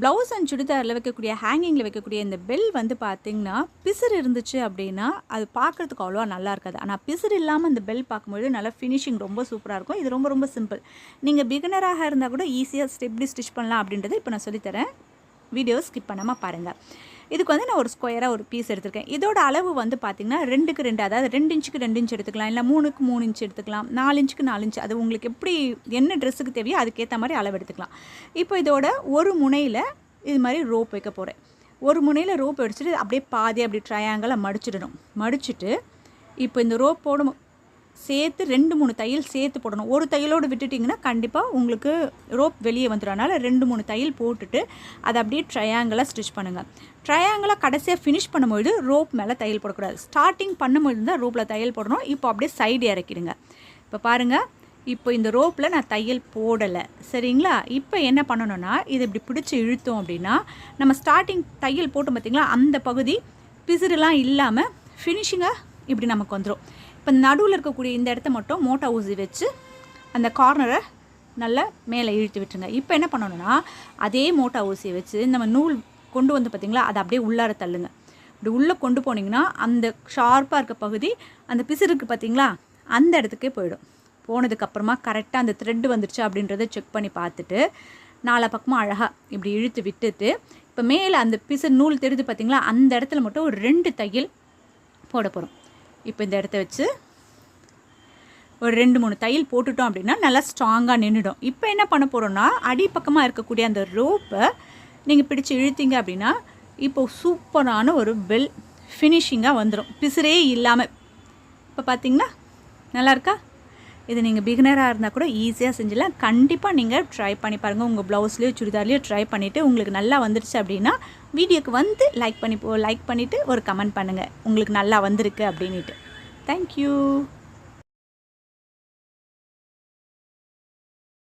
Blouse and சுடிதாரில் வைக்கக்கூடிய ஹேங்கிங்கில் வைக்கக்கூடிய இந்த பெல் வந்து பார்த்திங்கன்னா பிசுறு இருந்துச்சு அப்படின்னா அது பார்க்குறதுக்கு அவ்வளோவா நல்லா இருக்காது. ஆனால் பிசுறு இல்லாமல் இந்த பெல் பார்க்கும்போது நல்லா ஃபினிஷிங் ரொம்ப சூப்பராக இருக்கும். இது ரொம்ப ரொம்ப சிம்பிள் நீங்கள் பிகினராக இருந்தால் கூட ஈஸியாக ஸ்டெப்டி ஸ்டிச் பண்ணலாம் அப்படின்றத இப்போ நான் சொல்லித்தரேன். வீடியோ ஸ்கிப் பண்ணாமல் பாருங்கள் இதுக்கு வந்து நான் ஒரு ஸ்கொயராக ஒரு பீஸ் எடுத்திருக்கேன். இதோட அளவு வந்து பார்த்திங்கன்னா ரெண்டுக்கு ரெண்டு அதாவது ரெண்டு இன்ச்சுக்கு ரெண்டு இன்ச் எடுத்துக்கலாம். இல்லை மூணுக்கு மூணு இன்ச் எடுத்துக்கலாம். நாலு இன்ச்சுக்கு நாலு இன்ச் அது உங்களுக்கு எப்படி என்ன ட்ரெஸ்ஸுக்கு தேவையோ அதுக்கேற்ற மாதிரி அளவு எடுத்துக்கலாம். இப்போ இதோட ஒரு முனையில் இது மாதிரி ரோப் வைக்க போகிறேன் ஒரு முனையில் ரோப் அடிச்சுட்டு அப்படியே பாதி அப்படி ட்ரையாங்கிளாக மடிச்சிடணும். மடிச்சுட்டு இப்போ இந்த ரோப்போட சேர்த்து ரெண்டு மூணு தையல் சேர்த்து போடணும். ஒரு தையலோடு விட்டுட்டிங்கன்னா கண்டிப்பாக உங்களுக்கு ரோப் வெளியே வந்துடும் அதனால் ரெண்டு மூணு தையல் போட்டுட்டு அதை அப்படியே ட்ரையாங்கிளாக ஸ்டிச் பண்ணுங்கள் ட்ரையாங்கிளாக கடைசியாக ஃபினிஷ் பண்ணும்போது ரோப் மேலே தையல் போடக்கூடாது. ஸ்டார்டிங் பண்ணும்போது தான் ரோப்பில் தையல் போடணும். இப்போ அப்படியே சைடு இறக்கிடுங்க. இப்போ பாருங்கள் இப்போ இந்த ரோப்பில் நான் தையல் போடலை. சரிங்களா? இப்போ என்ன பண்ணணும்னா இது இப்படி பிடிச்சி இழுத்தோம் அப்படின்னா நம்ம ஸ்டார்டிங் தையல் போட்டோம் பார்த்திங்களா? அந்த பகுதி பிசுறுலாம் இல்லாமல் ஃபினிஷிங்காக இப்படி நமக்கு வந்துடும் இப்போ நடுவில் இருக்கக்கூடிய இந்த இடத்த மட்டும் மோட்டா ஊசி வச்சு அந்த கார்னரை நல்லா மேலே இழுத்து விட்டுருங்க. இப்போ என்ன பண்ணணும்னா அதே மோட்டா ஊசியை வச்சு நம்ம நூல் கொண்டு வந்து பார்த்திங்களா அதை அப்படியே உள்ளார தள்ளுங்க. இப்படி உள்ளே கொண்டு போனீங்கன்னா அந்த ஷார்ப்பாக இருக்க பகுதி அந்த பிசிறுக்கு பார்த்திங்களா அந்த இடத்துக்கே போயிடும். போனதுக்கப்புறமா கரெக்டாக அந்த த்ரெட்டு வந்துருச்சு அப்படின்றத செக் பண்ணி பார்த்துட்டு நாலா பக்கமாக அழகாக இப்படி இழுத்து விட்டுட்டு இப்போ மேலே அந்த பிசு நூல் தெரியுது பார்த்திங்களா அந்த இடத்துல மட்டும் ஒரு ரெண்டு தையல் போட போகிறோம் இப்போ இந்த இடத்த வச்சு ஒரு ரெண்டு மூணு தையல் போட்டுட்டோம் அப்படின்னா நல்லா ஸ்ட்ராங்காக நின்றுடும் இப்போ என்ன பண்ண போகிறோன்னா அடிப்பக்கமாக இருக்கக்கூடிய அந்த ரோப்பை நீங்கள் பிடிச்சி இழுத்தீங்க அப்படின்னா இப்போ சூப்பரான ஒரு பெல் ஃபினிஷிங்காக வந்துடும் பிசுரே இல்லாமல் இப்போ பார்த்தீங்கன்னா நல்லாயிருக்கா இது நீங்கள் பிகினராக இருந்தால் கூட ஈஸியாக செஞ்சிடலாம். கண்டிப்பாக நீங்கள் ட்ரை பண்ணி பாருங்கள் உங்கள் ப்ளவுஸ்லேயோ சுடிதார்லேயோ ட்ரை பண்ணிவிட்டு உங்களுக்கு நல்லா வந்துடுச்சு அப்படின்னா வீடியோக்கு வந்து லைக் பண்ணி லைக் பண்ணிவிட்டு ஒரு கமெண்ட் பண்ணுங்கள் உங்களுக்கு நல்லா வந்திருக்கு அப்படின்ட்டு தேங்க்யூ